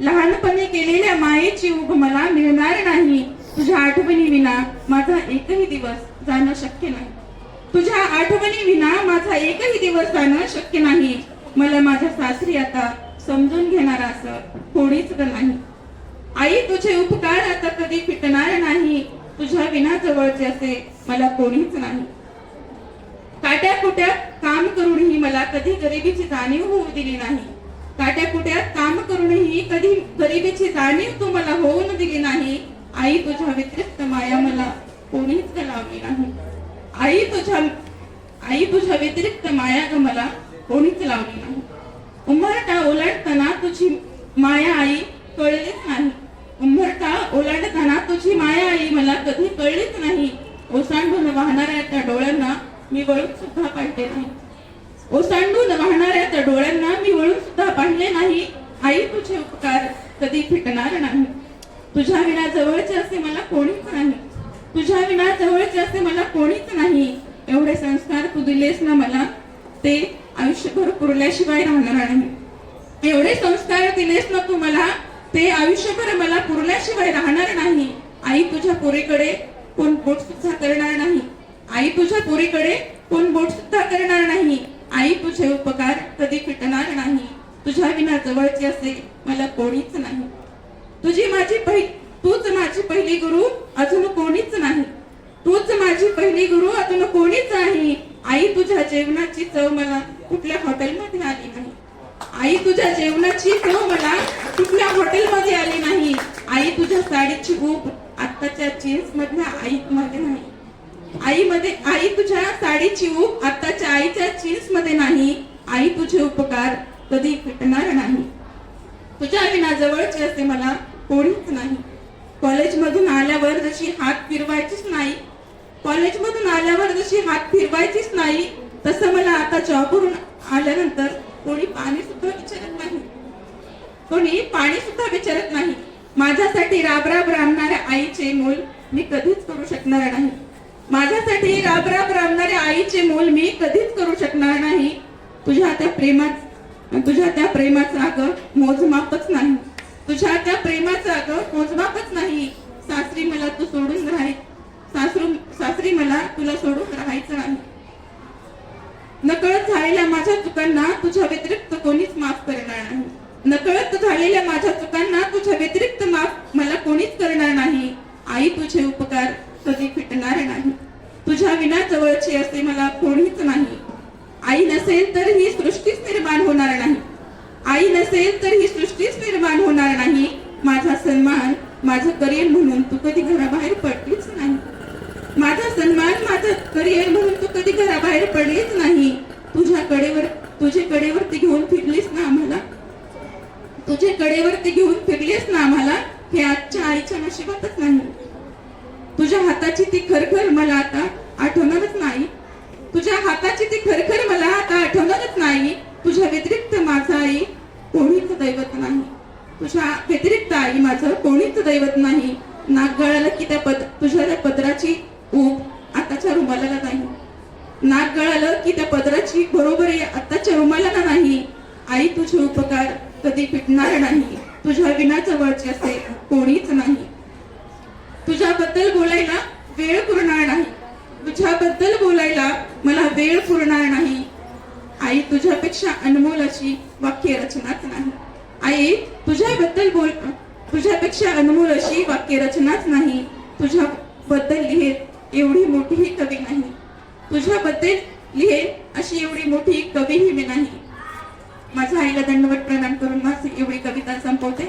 लहानपणी केलेल्या मायेची उभ मला मिळणार नाही. तुझ्या आठवणी विना माझा एकही दिवस जाणं शक्य नाही. तुझ्या आठवणी विना माझा एकही दिवस जाणं शक्य नाही. मला माझ्या सासरी आता समजून घेणार असं कोणीच नाही. आई तुझे उपकार आता कधी फिटणार नाही. तुझ्या विना जवळचे असे मला कोणीच नाही. काट्या कुट्या काम करूनही मला कधी गरिबीची जाणीव होऊ दिली नाही. काट्या कुट्यात काम करूनही कधी गरिबीची जाणीव तू मला होऊन दिली नाही. आई तुझ्या व्यतिरिक्त माया मला कोणीच लावली नाही. आई तुझ्या आई तुझ्या व्यतिरिक्त माया ग मला कोणीच लावली नाही. उंबरटा ओलांडताना तुझी माया आई कळलीच नाही. उंबरटा ओलांडताना तुझी माया आई मला कधी कळलीच नाही. ओसांडून वाहणाऱ्या त्या डोळ्यांना मी वळून सुद्धा पाहिले नाही. ओसांडून वाहणाऱ्या त्या डोळ्यांना मी सुद्धा पाहिले नाही. आई तुझे उपकार कधी फिटणार नाही. तुझ्या विना जवळचे असे मला कोणीच नाही. तुझ्या विना जवळचे असे मला कोणीच नाही. एवढे संस्कार तू दिलेस ना मला ते आयुष्यभर पुरल्याशिवाय राहणार नाही. एवढे संस्कार दिलेस ना तू मला ते आयुष्यभर मला पुरल्याशिवाय राहणार नाही. आई तुझ्या पोरीकडे कोण बोट सुद्धा करणार नाही. आई तुझ्या पोरीकडे कोण बोट सुद्धा करणार नाही. आई तुझे उपकार कधी फिटणार नाही. तुझ्या विना जवळचे असे मला कोणीच नाही. तुझी माझी पहिली तूच माझी पहिली गुरु अजून कोणीच नाही. तूच माझी पहिली गुरु अजून कोणीच नाही. आई तुझ्या जेवणाची चव मला कुठल्या हॉटेलमध्ये आली नाही. आई तुझ्या जेवणाची चव मला कुठल्या हॉटेलमध्ये आली नाही. आई तुझ्या साडीची ऊब आत्ताच्या जीन्स मधल्या आई मध्ये आई तुझ्या साडीची ऊब आत्ताच्या आईच्या जीन्समध्ये नाही. आई तुझे उपकार कधी फिटणार नाही. तुझ्या विना जवळची असे मला कोणीच नाही. कॉलेजमधून आल्यावर जशी हात फिरवायचीच नाही. कॉलेजमधून आल्यावर जशी हात फिरवायचीच नाही तसं मला आता जॉबवरून आल्यानंतर कोणी पाणी सुद्धा विचारत नाही. कोणी पाणी सुद्धा विचारत नाही. माझ्यासाठी राबराब राबणाऱ्या आईचे मोल मी कधीच करू शकणार नाही. माझ्यासाठी राबराब राबणाऱ्या आईचे मोल मी कधीच करू शकणार नाही. तुझ्या त्या प्रेमात तुझ्या त्या प्रेमाचा अगं मोजमापच नाही. तुझ्या त्या प्रेमाचा अगं मोजमापच नाही. सासरी मला तू सोडून राहाय सासरू सासरी मला तुला सोडून राहायचं नाही. नकळत झालेल्या माझ्या चुकांना तुझ्या व्यतिरिक्त कोणीच माफ करणार नाही. नकळत झालेल्या माझ्या चुकांना तुझ्या व्यतिरिक्त माफ मला कोणीच करणार नाही आई तुझे उपकार कधी फिटणार नाही तुझ्या जवळची असे मला कोणीच नाही. आई नसेल तर ही सृष्टीच निर्माण होणार नाही. आई नसेल तर ही सृष्टीच निर्माण होणार नाही. माझा सन्मान माझं करिअर म्हणून तू कधी घराबाहेर पडलीच नाही. माझा सन्मान माझं करिअर म्हणून तू कधी घराबाहेर पडलीच नाही. तुझ्या कडेवर तुझे कडेवरती घेऊन फिरलीस ना आम्हाला? तुझे कडेवरती घेऊन फिरलीस ना आम्हाला? हे आजच्या आईच्या नशिबातच नाही. तुझ्या हाताची ती खरखर मला आता आठवणारच नाही. तुझ्या हाताची ती खरखर मला आता आठवणारच नाही. तुझ्या व्यतिरिक्त माझा आई कोणीच दैवत नाही. तुझ्या व्यतिरिक्त आई माझं कोणीच दैवत नाही. नाक गळाला की त्या पद तुझ्या त्या पदराची ऊब आताच्या रुमालाला नाही. नाक गळालं की त्या पदराची बरोबरी आताच्या रुमालाला नाही. आई तुझे उपकार कधी फिटणार नाही. तुझ्या विना जवळचे असे कोणीच नाही. तुझ्याबद्दल बोलायला वेळ पुरणार नाही. तुझ्याबद्दल बोलायला मला वेळ पुरणार नाही. आई तुझ्यापेक्षा अनमोल अशी वाक्य रचनाच नाही. आई तुझ्याबद्दल बोल तुझ्यापेक्षा अनमोल अशी वाक्य रचनाच नाही. तुझ्याबद्दल लिहेत एवढी मोठीही कवी नाही. तुझ्याबद्दल लिहेत अशी एवढी मोठी कवीही मी नाही. माझ्या आईला दंडवत प्रदान करून माझी एवढी कविता संपवते.